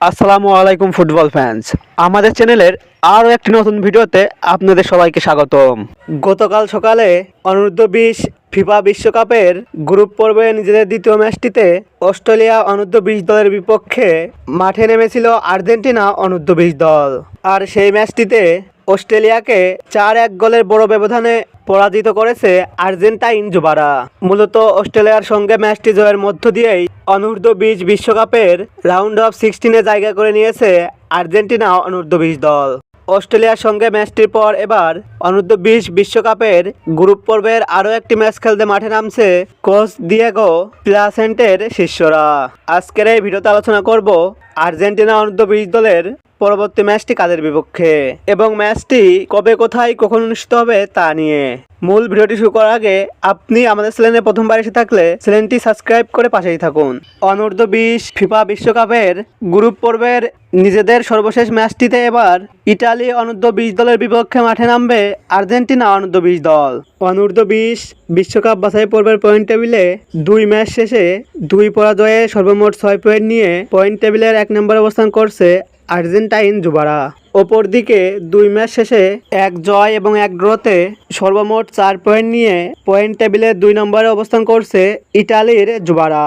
আসসালামু আলাইকুম football fans আমাদের চ্যানেলের আরও একটি নতুন ভিডিওতে আপনাদের সবাইকে স্বাগতম। গতকাল সকালে অনূর্ধ্ব বিশ ফিফা বিশ্বকাপের গ্রুপ পর্বে নিজেদের দ্বিতীয় ম্যাচটিতে অস্ট্রেলিয়া অনূর্ধ্ব বিশ দলের বিপক্ষে মাঠে নেমেছিল আর্জেন্টিনা অনূর্ধ্ব বিশ দল। আর সেই ম্যাচটিতে অস্ট্রেলিয়াকে চার এক গোলের বড় ব্যবধানে পরাজিত করেছে আর্জেন্টাইন যুবারা। মূলত অস্ট্রেলিয়ার সঙ্গে ম্যাচটি জয়ের মধ্য দিয়েই অনূর্ধ্ব বিশ বিশ্বকাপের রাউন্ড অফ সিক্সটিনে জায়গা করে নিয়েছে আর্জেন্টিনা অনূর্ধ্ব বিশ দল। অস্ট্রেলিয়ার সঙ্গে ম্যাচটির পর এবার অনূর্ধ্ব বিশ বিশ্বকাপের গ্রুপ পর্বের আরও একটি ম্যাচ খেলতে মাঠে নামছে কোচ দিয়েগো প্লাসেন্টের শিষ্যরা। আজকের এই ভিডিওতে আলোচনা করব আর্জেন্টিনা অনূর্ধ্ব বিশ দলের পরবর্তী ম্যাচটি কাদের বিপক্ষে? এবং ম্যাচটি কবে, কোথায়, কখন অনুষ্ঠিত হবে তা নিয়ে। মূল ভিডিওটি শুরু করার আগে আপনি আমাদের চ্যানেলে প্রথমবার এসে থাকলে চ্যানেলটি সাবস্ক্রাইব করে পাশেই থাকুন। অনূর্ধ্ব বিশ ফিফা বিশ্বকাপের গ্রুপ পর্বের নিজেদের সর্বশেষ ম্যাচটিতে এবার ইটালি অনূর্ধ্ব বিশ দলের বিপক্ষে মাঠে নামবে আর্জেন্টিনা অনূর্ধ্ব বিশ দল। অনূর্ধ্ব বিশ বিশ্বকাপ বাছাই পর্বের পয়েন্ট টেবিলে দুই ম্যাচ শেষে দুই পরাজয়ে সর্বমোট ছয় পয়েন্ট নিয়ে পয়েন্ট টেবিলের এক নম্বর অবস্থান করছে আর্জেন্টাইন যুবারা। অপরদিকে দুই ম্যাচ শেষে এক জয় এবং এক ড্রতে সর্বমোট চার পয়েন্ট নিয়ে পয়েন্ট টেবিলে দুই নম্বরে অবস্থান করছে ইটালির যুবারা।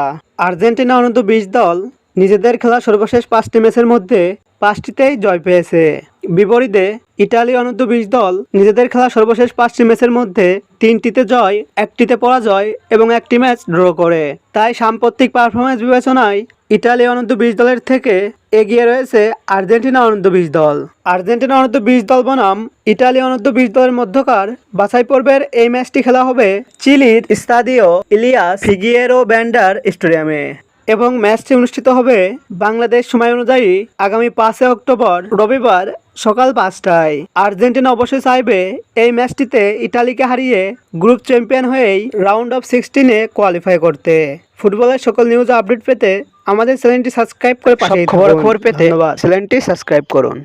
আর্জেন্টিনা অনন্ত বিশ দল নিজেদের খেলা সর্বশেষ পাঁচটি ম্যাচের মধ্যে পাঁচটিতেই জয় পেয়েছে। বিপরীতে ইটালি অনন্ত বিশ দল নিজেদের খেলা সর্বশেষ পাঁচটি ম্যাচের মধ্যে তিনটিতে জয়, একটিতে পরাজয় এবং একটি ম্যাচ ড্র করে। তাই সাম্প্রতিক পারফরমেন্স বিবেচনায় ইটালি অনন্ত বিশ দলের থেকে এগিয়ে রয়েছে আর্জেন্টিনা অনন্ত বিশ দল। আর্জেন্টিনা অনন্ত বিশ দল বনাম ইটালি অনন্ত বিশ দলের মধ্যকার বাছাই পর্বের এই ম্যাচটি খেলা হবে চিলির স্তাদিও ইলিয়াস ফিগিয়েরো ব্যান্ডার স্টেডিয়ামে এবং ম্যাচটি অনুষ্ঠিত হবে বাংলাদেশ সময় অনুযায়ী আগামী পাঁচই অক্টোবর রবিবার সকাল পাঁচটায়। আর্জেন্টিনা অবশ্যই চাইবে এই ম্যাচটিতে ইটালিকে হারিয়ে গ্রুপ চ্যাম্পিয়ন হয়েই রাউন্ড অফ সিক্সটিনে কোয়ালিফাই করতে। ফুটবলের সকল নিউজ আপডেট পেতে আমাদের চ্যানেলটি সাবস্ক্রাইব করে পাঠিয়ে খবর খবর পেতে চ্যানেলটি সাবস্ক্রাইব করুন।